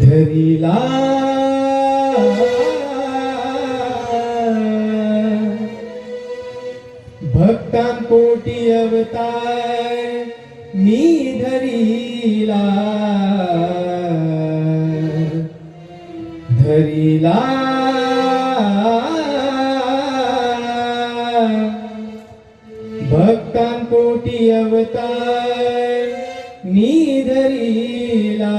धरिला. धरीला भक्तांकोटी अवतार मी धरिला. धरीला. धरिला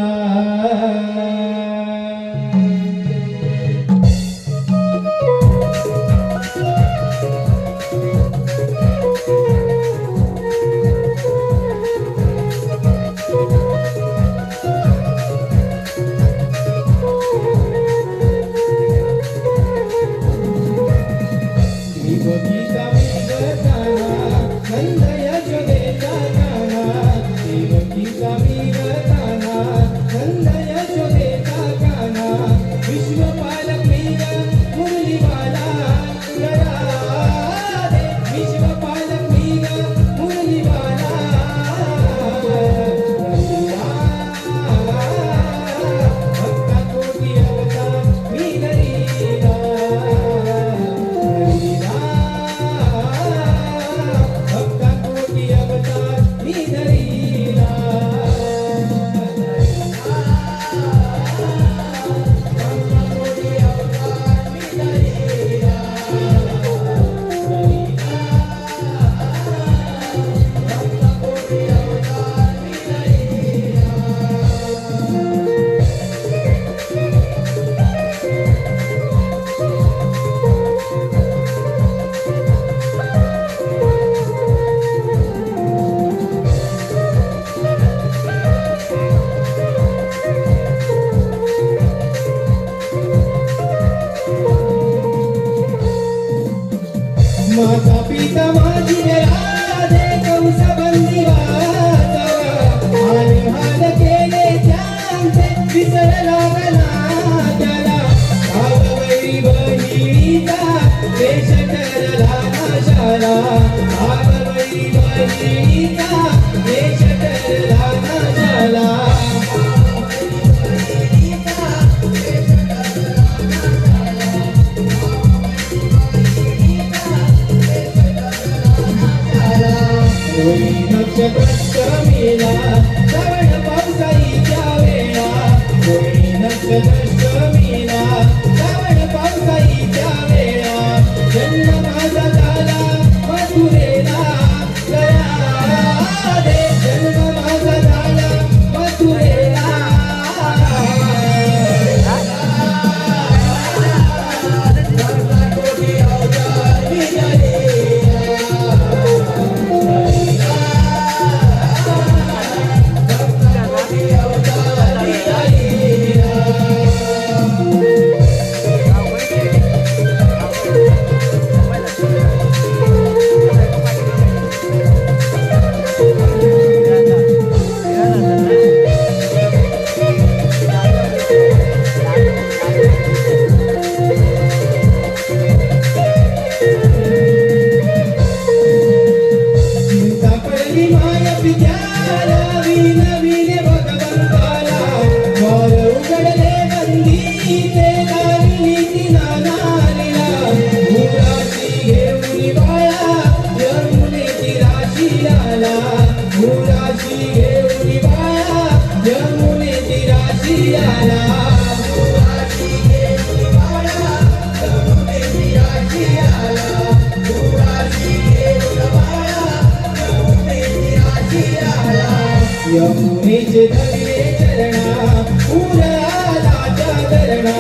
माझा पिता माझी राधे कंस बंदिवाचा आणि हाल केले त्यांचे विसरला गला नक्षत्र मेला श्रवण पावसाईच्या वेळा कोणी नक्षत्र चरणा पूरा राजा चरणा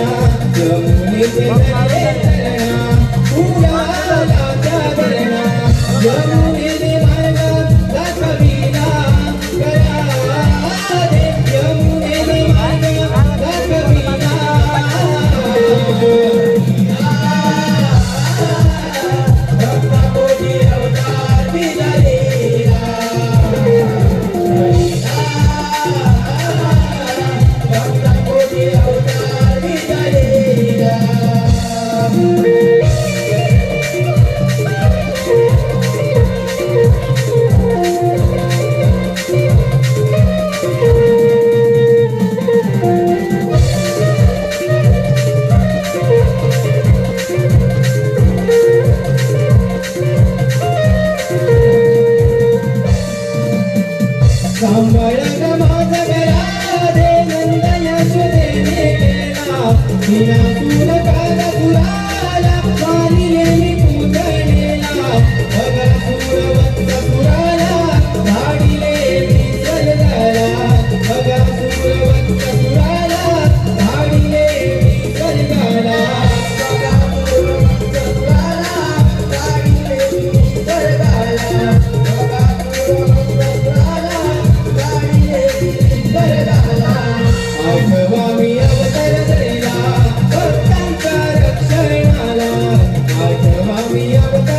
ಸಾಂಬಳಗ ಮಾತಗರಾದೆ ನಂದನ ಸುದೇನೆ ಕೇಳ Yeah.